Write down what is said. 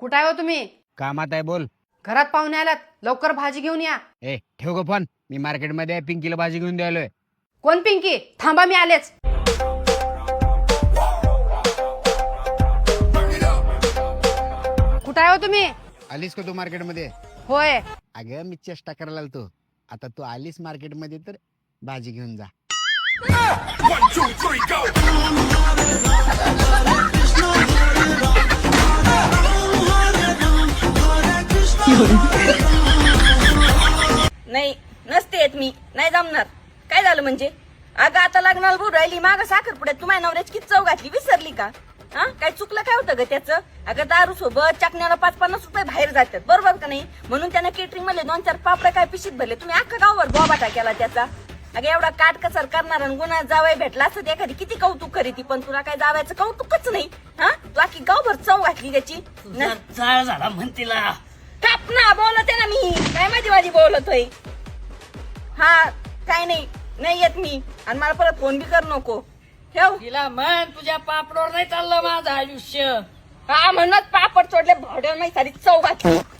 कुठं आहे हो तुम्ही? कामात आहे बोल. घरात पाहुणे आल्यात. लवकर भाजी घेऊन या. ए ठेव गो फोन. मी मार्केटमध्ये आहे पिंकीला भाजी घेऊन द्यायलोय. कोण पिंकी? थांबा मी आलेच. कुठं आहे हो तुम्ही? आलीस का तू मार्केटमध्ये? होय. अगं मी चेष्टा करायला आलतो. आता तू आलीस मार्केटमध्ये तर भाजी घेऊन जा. नाही नसते येत मी. नाही जमणार. काय झालं म्हणजे? अगं आता लग्नाला बोल राहिली माग साखरपुड्यात तुम्हाला नवऱ्याची किती चव घातली विसरली का? हा? काय चुकलं काय होतं ग त्याचं? अगं दारू सोबत चकण्याला पाच पन्नास रुपये बाहेर जातात. बरोबर का नाही? म्हणून त्यानं केटरिंगमध्ये दोन चार पापड्या काय पिशीत भरले. तुम्ही अख्खा गावभर बोबाटा केला त्याचा. अगं एवढा काटकसर करणार आणि गुन्हा जावाय भेटला असं एखादी किती कौतुक करीती पण तुला काय जावायचं कौतुकच नाही. हा? तू आखी गावभर चव घातली त्याची. झाला म्हणतीला काप ना बोलते ना मी. काय माहिती माझी बोलतोय? हा काय नाही नाही येत मी. आणि मला परत फोन बी कर नको. ठेव. तिला म्हण तुझ्या पापडवर नाही चाललं माझं आयुष्य. हा म्हणत पापड चोडले भाड्यावर नाही सारी चौ घातली. मी ना